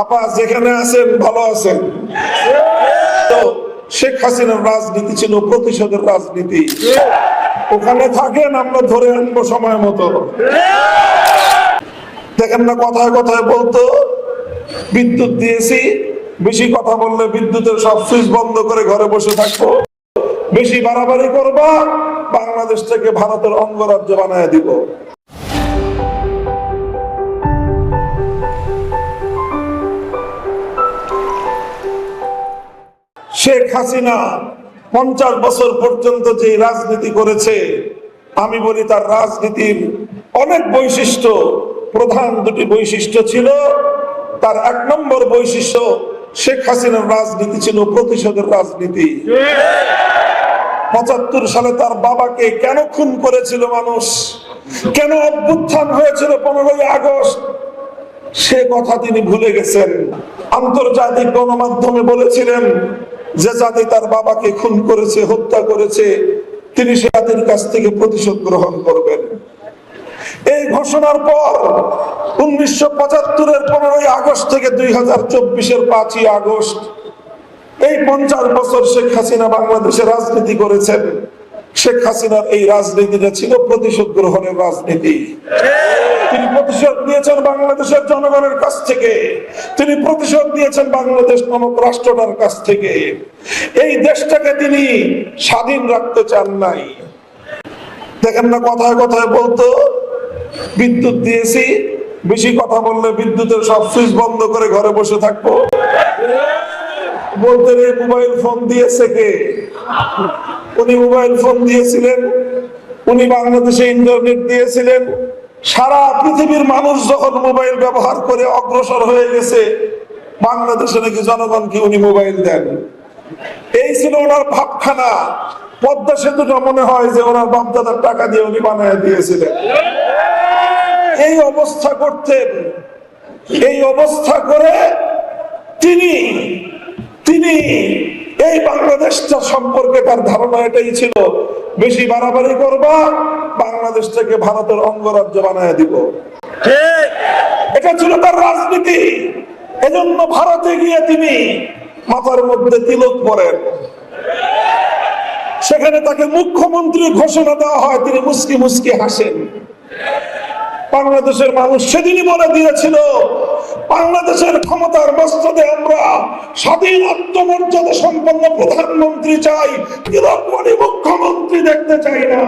আপা যেখানে আছেন, ভালো আছেন। তো শেখ হাসিনার রাজনীতি ছিল প্রতিশোধের রাজনীতি। ওখানে থাকেন, আমরা ধরে আনব সময় মতো। দেখেন না, কথায় কথায় বলতো, বিদ্যুৎ দিয়েছি, বেশি কথা বললে বিদ্যুতের সব সুইচ বন্ধ করে ঘরে বসে থাকব। বেশি বাড়াবাড়ি করবা, বাংলাদেশ থেকে ভারতের অঙ্গরাজ্য বানায় দিব। শেখ হাসিনা পঞ্চাশ বছর পর্যন্ত যে রাজনীতি করেছে, আমি বলি তার রাজনীতির অনেক বৈশিষ্ট্য, প্রধান দুটি বৈশিষ্ট্য ছিল। তার এক নম্বর বৈশিষ্ট্য, শেখ হাসিনার রাজনীতি ছিল প্রতিশোধের রাজনীতি। পঁচাত্তর সালে তার বাবাকে কেন খুন করেছিল মানুষ? কেন অভ্যুত্থান হয়েছিল পনেরোই আগস্ট? সে কথা তিনি ভুলে গেছেন। আন্তর্জাতিক গণমাধ্যমে বলেছিলেন যে জাতি তার বাবাকে খুন করেছে, হত্যা করেছে, তিনি সে জাতির কাছ থেকে প্রতিশোধ গ্রহণ করবেন। এই ঘোষণার পর উনিশশো পঁচাত্তরের পনেরোই আগস্ট থেকে দুই হাজার চব্বিশের পাঁচই আগস্ট, এই পঞ্চাশ বছর শেখ হাসিনা বাংলাদেশে রাজনীতি করেছেন। শেখ হাসিনার এই রাজনীতিটা ছিল প্রতিশোধ গ্রহণের রাজনীতি। তিনি নিয়েছেন বাংলাদেশের জনগণের কাছ থেকে। তিনি প্রতিশোধ নিয়েছেন বাংলাদেশ নামক রাষ্ট্রটার কাছ থেকে। এই দেশটাকে তিনি স্বাধীন রাখতে চান নাই। দেখেন না কথায় কথায় বলতো, বিদ্যুৎ দিয়েছি, বেশি কথা বললে বিদ্যুতের সব সুইচ বন্ধ করে ঘরে বসে থাকব। বলতে রে মোবাইল ফোন দিয়েছে কে? উনি মোবাইল ফোন দিয়েছিলেন, উনি বাংলাদেশে ইন্টারনেট দিয়েছিলেন সারা পৃথিবীর মানুষ যখন মোবাইল ব্যবহার করে অগ্রসর হয়ে গেছে, বাংলাদেশে নাকি জনগণকে উনি মোবাইল দেন। এই ছিল ওনার ভাবখানা। পদ্মা সেতুটা মনে হয় যে ওনার বাপদাদার টাকা দিয়ে উনি বানায় দিয়েছিলেন। এই অবস্থা করতেন। এই অবস্থা করে তিনি তিনি এই বাংলাদেশটা সম্পর্কে তার ধারণা এটাই ছিল বেশি বাড়াবাড়ি করবা বাংলাদেশটাকে ভারতের অঙ্গরাজ্য বানায় দিব। এটা ছিল তার রাজনীতি। এজন্য ভারতে গিয়ে তিনি মাথার মধ্যে তিলক পরেন। সেখানে তাকে মুখ্যমন্ত্রী ঘোষণা দেওয়া হয় তিনি মুসকি মুসকি হাসেন। বাংলাদেশের মানুষ সেদিনই বলে দিয়েছিল, বাংলাদেশের ক্ষমতার বস্তুতে আমরা স্বাধীন আত্মমর্যাদা সম্পন্ন প্রধানমন্ত্রী চাই মুখ্যমন্ত্রী দেখতে চাই না।